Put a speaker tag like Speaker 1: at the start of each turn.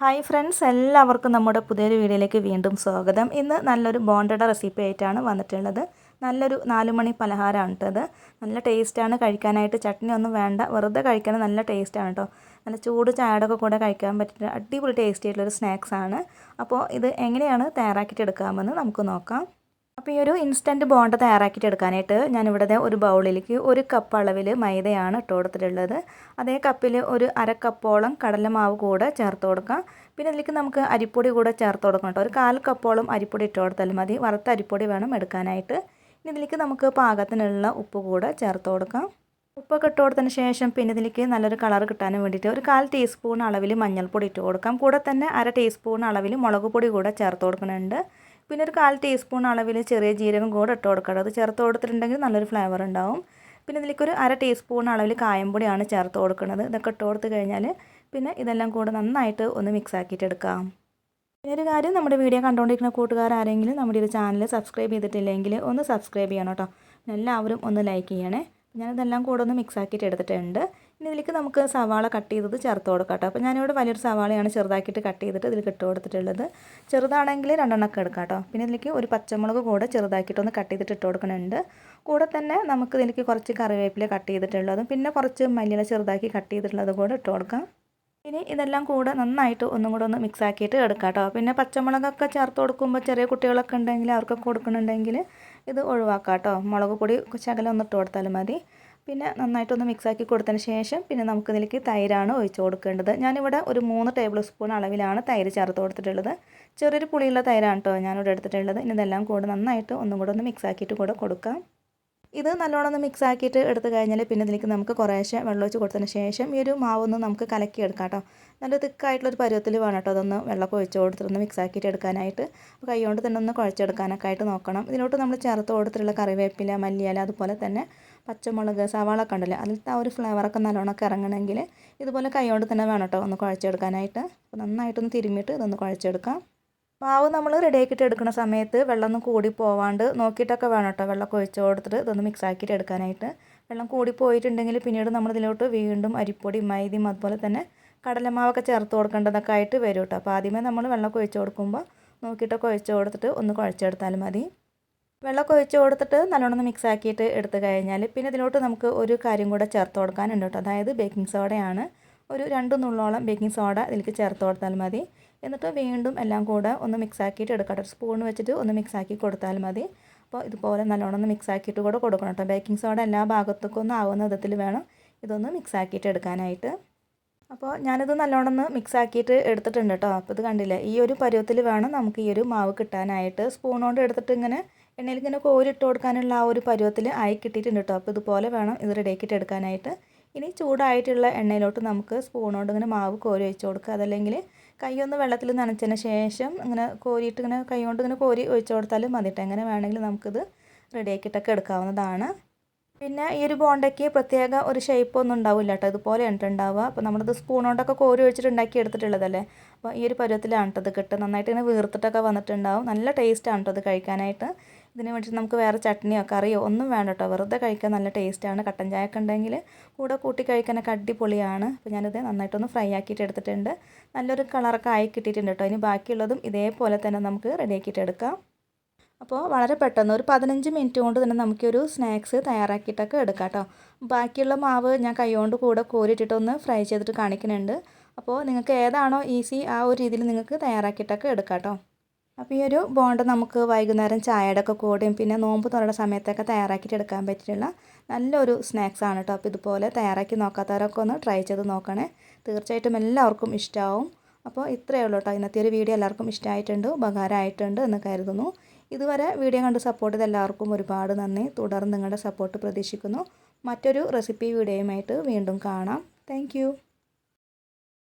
Speaker 1: Hi friends എല്ലാവർക്കും നമ്മുടെ പുതിയൊരു വീഡിയോയിലേക്ക് വീണ്ടും സ്വാഗതം. ഇന്ന് നല്ലൊരു ബോണ്ടയുടെ റെസിപ്പി ആയിട്ടാണ് വന്നിട്ടുള്ളത്. നല്ലൊരു നാലുമണി പലഹാരമാണ് കേട്ടത് നല്ല ടേസ്റ്റാണ് കഴിക്കാനായിട്ട് ചട്നി ഒന്നും വേണ്ട. വെറുതെ കഴിക്കാൻ നല്ല ടേസ്റ്റാണ് കേട്ടോ. നല്ല ചൂട് ചായയുടെ കൂടെ കഴിക്കാൻ പറ്റുന്ന അടിപൊളി ടേസ്റ്റി ആയിട്ടുള്ളൊരു സ്നാക്സാണ് അപ്പോൾ ഇത് എങ്ങനെയാണ് തയ്യാറാക്കിയിട്ട് എടുക്കാമെന്ന് നമുക്ക് നോക്കാം. അപ്പോൾ ഈ ഒരു ഇൻസ്റ്റന്റ് ബോണ്ട തയ്യാറാക്കിയിട്ട് എടുക്കാനായിട്ട് ഞാനിവിടെ ഒരു ബൗളിലേക്ക് ഒരു കപ്പ് അളവിൽ മൈദയാണ് ഇട്ട് കൊടുത്തിട്ടുള്ളത്. അതേ കപ്പിൽ ഒരു അര കപ്പോളം കടലമാവ് കൂടെ ചേർത്ത് കൊടുക്കാം. പിന്നെ ഇതിലേക്ക് നമുക്ക് അരിപ്പൊടി കൂടെ ചേർത്ത് കൊടുക്കണം കേട്ടോ. ഒരു കാൽ കപ്പോളം അരിപ്പൊടി ഇട്ട് കൊടുത്താൽ മതി. വറുത്ത അരിപ്പൊടി വേണം എടുക്കാനായിട്ട്. ഇനി ഇതിലേക്ക് നമുക്ക് പാകത്തിനുള്ള ഉപ്പ് കൂടെ ചേർത്ത് കൊടുക്കാം. ഉപ്പൊക്കെ ഇട്ട് കൊടുത്തതിന് ശേഷം പിന്നെ ഇതിലേക്ക് നല്ലൊരു കളർ കിട്ടാനും വേണ്ടിയിട്ട് ഒരു കാൽ ടീസ്പൂൺ അളവിൽ മഞ്ഞൾപ്പൊടി ഇട്ട് കൊടുക്കാം. കൂടെ തന്നെ അര ടീസ്പൂൺ അളവിൽ മുളക് പൊടി കൂടെ ചേർത്ത് കൊടുക്കുന്നുണ്ട്. പിന്നെ ഒരു കാൽ ടീസ്പൂൺ അളവിൽ ചെറിയ ജീരകം കൂടെ ഇട്ട് കൊടുക്കണം. അത് ചേർത്ത് കൊടുത്തിട്ടുണ്ടെങ്കിൽ നല്ലൊരു ഫ്ലേവർ ഉണ്ടാവും. പിന്നെ ഇതിലേക്കൊരു അര ടീസ്പൂൺ അളവിൽ കായംപൊടിയാണ് ചേർത്ത് കൊടുക്കുന്നത് ഇതൊക്കെ ഇട്ട് കൊടുത്ത് കഴിഞ്ഞാൽ പിന്നെ ഇതെല്ലാം കൂടെ നന്നായിട്ട് ഒന്ന് മിക്സ് ആക്കിയിട്ട് എടുക്കാം. പിന്നെ ഒരു കാര്യം നമ്മുടെ വീഡിയോ കണ്ടുകൊണ്ടിരിക്കുന്ന കൂട്ടുകാർ ആരെങ്കിലും നമ്മുടെ ഒരു ചാനൽ സബ്സ്ക്രൈബ് ചെയ്തിട്ടില്ലെങ്കിൽ ഒന്ന് സബ്സ്ക്രൈബ് ചെയ്യണം കേട്ടോ എല്ലാവരും ഒന്ന് ലൈക്ക് ചെയ്യണേ. ഞാനിതെല്ലാം കൂടെ ഒന്ന് മിക്സ് ആക്കിയിട്ട് എടുത്തിട്ടുണ്ട്. ഇനി ഇതിലേക്ക് നമുക്ക് സവാള കട്ട് ചെയ്തത് ചേർത്ത് കൊടുക്കാം കേട്ടോ. അപ്പോൾ ഞാനിവിടെ വലിയൊരു സവാളയാണ് ചെറുതാക്കിയിട്ട് കട്ട് ചെയ്തിട്ട് ഇതിൽ ഇട്ട് കൊടുത്തിട്ടുള്ളത്. ചെറുതാണെങ്കിൽ രണ്ടെണ്ണമൊക്കെ എടുക്കാം കേട്ടോ. പിന്നെ ഇതിലേക്ക് ഒരു പച്ചമുളക് കൂടെ ചെറുതാക്കിയിട്ടൊന്ന് കട്ട് ചെയ്തിട്ട് ഇട്ട് കൊടുക്കുന്നുണ്ട്. കൂടെ തന്നെ നമുക്ക് ഇതിലേക്ക് കുറച്ച് കറിവേപ്പില കട്ട് ചെയ്തിട്ടുള്ളതും പിന്നെ കുറച്ച് മല്ലിയില ചെറുതാക്കി കട്ട് ചെയ്തിട്ടുള്ളത് കൂടെ ഇട്ട് കൊടുക്കാം. ഇനി ഇതെല്ലാം കൂടെ നന്നായിട്ട് ഒന്നും കൂടെ ഒന്ന് മിക്സ് ആക്കിയിട്ട് എടുക്കാം കേട്ടോ. പിന്നെ പച്ചമുളകൊക്കെ ചേർത്ത് കൊടുക്കുമ്പോൾ ചെറിയ കുട്ടികളൊക്കെ ഉണ്ടെങ്കിൽ അവർക്കൊക്കെ കൊടുക്കണമെങ്കിൽ ഇത് ഒഴിവാക്കാം കേട്ടോ. മുളക് പൊടി ശകലം ഒന്ന് ഇട്ട് കൊടുത്താലും മതി. പിന്നെ നന്നായിട്ടൊന്ന് മിക്സാക്കി കൊടുത്തതിന് ശേഷം പിന്നെ നമുക്കിതിലേക്ക് തൈരാണ് ഒഴിച്ചു കൊടുക്കേണ്ടത്. ഞാനിവിടെ ഒരു മൂന്ന് ടേബിൾ സ്പൂൺ അളവിലാണ് തൈര് ചേർത്ത് കൊടുത്തിട്ടുള്ളത്. ചെറിയൊരു പുളിയുള്ള തൈരാണ് കേട്ടോ ഞാനിവിടെ എടുത്തിട്ടുള്ളത്. ഇനി ഇതെല്ലാം കൂടെ നന്നായിട്ട് ഒന്നും കൂടെ ഒന്ന് മിക്സാക്കിയിട്ട് കൂടെ കൊടുക്കാം. ഇത് നല്ലോണം ഒന്ന് മിക്സ് ആക്കിയിട്ട് എടുത്തു കഴിഞ്ഞാൽ പിന്നെ ഇതിലേക്ക് നമുക്ക് കുറേശ്ശെ വെള്ളം ഒഴിച്ച് കൊടുത്തതിന് ശേഷം ഈ ഒരു മാവൊന്ന് നമുക്ക് കലക്കി എടുക്കാം കേട്ടോ നല്ല തിക്കായിട്ടുള്ളൊരു പരുവത്തിൽ വേണം കേട്ടോ അതൊന്ന് വെള്ളമൊക്കെ ഒഴിച്ച് കൊടുത്തിട്ടൊന്ന് മിക്സ് ആക്കിയിട്ട് എടുക്കാനായിട്ട്. അപ്പോൾ കൈകൊണ്ട് തന്നെ ഒന്ന് കുഴച്ചെടുക്കാനൊക്കെ ആയിട്ട് നോക്കണം. ഇതിലോട്ട് നമ്മൾ ചേർത്ത് കൊടുത്തിട്ടുള്ള കറിവേപ്പില മല്ലിയില അതുപോലെ തന്നെ പച്ചമുളക് സവാള ഒക്കെ ഉണ്ടല്ലോ അതിലത്തെ ആ ഒരു ഫ്ലേവറൊക്കെ നല്ലോണമൊക്കെ ഇറങ്ങണമെങ്കിൽ ഇതുപോലെ കൈകൊണ്ട് തന്നെ വേണം കേട്ടോ ഒന്ന് കുഴച്ചെടുക്കാനായിട്ട്. അപ്പോൾ നന്നായിട്ടൊന്ന് തിരുമ്മിയിട്ട് ഇതൊന്ന് കുഴച്ചെടുക്കാം. മാവ് നമ്മൾ റെഡിയാക്കിയിട്ട് എടുക്കുന്ന സമയത്ത് വെള്ളമൊന്നും കൂടി പോവാണ്ട് നോക്കിയിട്ടൊക്കെ വേണം കേട്ടോ. വെള്ളം ഒഴിച്ച് കൊടുത്തിട്ട് ഇതൊന്ന് മിക്സ് ആക്കിയിട്ട് എടുക്കാനായിട്ട്. വെള്ളം കൂടി പോയിട്ടുണ്ടെങ്കിൽ പിന്നീട് നമ്മൾ ഇതിലോട്ട് വീണ്ടും അരിപ്പൊടി മൈദയും അതുപോലെ തന്നെ കടലമാവൊക്കെ ചേർത്ത് കൊടുക്കേണ്ടതൊക്കെ ആയിട്ട് വരും കേട്ടോ. അപ്പോൾ ആദ്യമേ നമ്മൾ വെള്ളം ഒഴിച്ച് കൊടുക്കുമ്പോൾ നോക്കിയിട്ടൊക്കെ ഒഴിച്ച് കൊടുത്തിട്ട് ഒന്ന് കുഴച്ചെടുത്താൽ മതി. വെള്ളം ഒഴിച്ച് കൊടുത്തിട്ട് നല്ലോണം മിക്സ് ആക്കിയിട്ട് എടുത്തു കഴിഞ്ഞാൽ പിന്നെ ഇതിലോട്ട് നമുക്ക് ഒരു കാര്യം കൂടെ ചേർത്ത് കൊടുക്കാനുണ്ട് കേട്ടോ. അതായത് ബേക്കിംഗ് സോഡയാണ് ഒരു രണ്ട് നുള്ളോളം ബേക്കിംഗ് സോഡ ഇതിലേക്ക് ചേർത്ത് കൊടുത്താൽ മതി. എന്നിട്ട് വീണ്ടും എല്ലാം കൂടെ ഒന്ന് മിക്സ് ആക്കിയിട്ട് എടുക്കാം ഒരു സ്പൂൺ വെച്ചിട്ട് ഒന്ന് മിക്സ് ആക്കി കൊടുത്താൽ മതി. അപ്പോൾ ഇതുപോലെ നല്ലോണം ഒന്ന് മിക്സ് ആക്കിയിട്ട് കൂടെ കൊടുക്കണം കേട്ടോ. ബേക്കിംഗ് സോഡ എല്ലാ ഭാഗത്തേക്കും ഒന്ന് ആവുന്ന വിധത്തിൽ വേണം ഇതൊന്ന് മിക്സ് ആക്കിയിട്ട് എടുക്കാനായിട്ട്. അപ്പോൾ ഞാനിത് നല്ലോണം ഒന്ന് മിക്സ് ആക്കിയിട്ട് എടുത്തിട്ടുണ്ട് കേട്ടോ. അപ്പോൾ ഇത് കണ്ടില്ലേ? ഈ ഒരു പരുവത്തിൽ വേണം നമുക്ക് ഈ ഒരു മാവ് കിട്ടാനായിട്ട്. സ്പൂൺ കൊണ്ട് എടുത്തിട്ട് ഇങ്ങനെ എണ്ണയിൽ ഇങ്ങനെ കോരിട്ട് കൊടുക്കാനുള്ള ആ ഒരു പരുവത്തിൽ ആയി കിട്ടിയിട്ടുണ്ട് കേട്ടോ. അപ്പോൾ ഇതുപോലെ വേണം ഇത് റെഡിയാക്കിയിട്ട് എടുക്കാനായിട്ട്. ഇനി ചൂടായിട്ടുള്ള എണ്ണയിലോട്ട് നമുക്ക് സ്പൂൺ കൊണ്ട് ഇങ്ങനെ മാവ് കോരി ഒഴിച്ച് കൊടുക്കുക. അതല്ലെങ്കിൽ കൈയൊന്ന് വെള്ളത്തിൽ നനച്ചതിന് ശേഷം ഇങ്ങനെ കോരിയിട്ട് ഇങ്ങനെ കൈ കൊണ്ട് ഇങ്ങനെ കോരി ഒഴിച്ച് കൊടുത്താലും മതിയിട്ട് എങ്ങനെ വേണമെങ്കിലും നമുക്കിത് റെഡിയാക്കിയിട്ടൊക്കെ എടുക്കാവുന്നതാണ്. പിന്നെ ഈ ഒരു ബോണ്ടയ്ക്ക് പ്രത്യേക ഒരു ഷേപ്പ് ഒന്നും ഉണ്ടാവില്ല കേട്ടോ ഇതുപോലെ ഉണ്ടാവുക. അപ്പോൾ നമ്മളിത് സ്പൂൺ കൊണ്ടൊക്കെ കോരി ഒഴിച്ചിട്ട് ഉണ്ടാക്കി എടുത്തിട്ടുള്ളതല്ലേ? അപ്പോൾ ഈ ഒരു പരുവത്തിലാണ് കേട്ടോ ഇത് കിട്ടുക. നന്നായിട്ട് ഇങ്ങനെ വീർത്തിട്ടൊക്കെ വന്നിട്ടുണ്ടാവും. നല്ല ടേസ്റ്റാണ് കേട്ടോ ഇത് കഴിക്കാനായിട്ട്. ഇതിന് വേണ്ടിയിട്ട് നമുക്ക് വേറെ ചട്നിയോ കറിയോ ഒന്നും വേണ്ട കേട്ടോ വെറുതെ കഴിക്കാൻ നല്ല ടേസ്റ്റാണ് കട്ടൻ ചായ ഒക്കെ ഉണ്ടെങ്കിൽ കൂടെ കൂട്ടി കഴിക്കാനൊക്കെ അടിപൊളിയാണ്. അപ്പോൾ ഞാനിത് നന്നായിട്ടൊന്ന് ഫ്രൈ ആക്കിയിട്ട് എടുത്തിട്ടുണ്ട്. നല്ലൊരു കളറൊക്കെ ആയി കിട്ടിയിട്ടുണ്ട് കേട്ടോ ഇനി ബാക്കിയുള്ളതും ഇതേപോലെ തന്നെ നമുക്ക് റെഡിയാക്കിയിട്ട് എടുക്കാം. അപ്പോൾ വളരെ പെട്ടെന്ന് ഒരു പതിനഞ്ച് മിനിറ്റ് കൊണ്ട് തന്നെ നമുക്കൊരു സ്നാക്സ് തയ്യാറാക്കിയിട്ടൊക്കെ എടുക്കാം കേട്ടോ. ബാക്കിയുള്ള മാവ് ഞാൻ കൈകൊണ്ട് കൂടെ കോരിയിട്ടിട്ടൊന്ന് ഫ്രൈ ചെയ്തിട്ട് കാണിക്കുന്നുണ്ട്. അപ്പോൾ നിങ്ങൾക്ക് ഏതാണോ ഈസി ആ ഒരു രീതിയിൽ നിങ്ങൾക്ക് തയ്യാറാക്കിയിട്ടൊക്കെ എടുക്കാം കേട്ടോ. അപ്പോൾ ഈ ഒരു ബോണ്ട് നമുക്ക് വൈകുന്നേരം ചായയുടെ ഒക്കെ കൂടെയും പിന്നെ നോമ്പ് തുറയുടെ സമയത്തൊക്കെ തയ്യാറാക്കിയിട്ട് എടുക്കാൻ പറ്റിയിട്ടുള്ള നല്ലൊരു സ്നാക്സ് ആണ് കേട്ടോ. അപ്പോൾ ഇതുപോലെ തയ്യാറാക്കി നോക്കാത്തവരൊക്കെ ഒന്ന് ട്രൈ ചെയ്ത് നോക്കണേ. തീർച്ചയായിട്ടും എല്ലാവർക്കും ഇഷ്ടമാവും അപ്പോൾ ഇത്രയേ ഉള്ളൂ കേട്ടോ. ഇന്നത്തെ ഒരു വീഡിയോ എല്ലാവർക്കും ഇഷ്ടമായിട്ടുണ്ട് ഉപകാരമായിട്ടുണ്ട് എന്ന് കരുതുന്നു. ഇതുവരെ വീഡിയോ കണ്ട് സപ്പോർട്ട് ചെയ്ത എല്ലാവർക്കും ഒരുപാട് നന്ദി. തുടർന്ന് നിങ്ങളുടെ സപ്പോർട്ട് പ്രതീക്ഷിക്കുന്നു. മറ്റൊരു റെസിപ്പി വീഡിയോയുമായിട്ട് വീണ്ടും കാണാം. താങ്ക്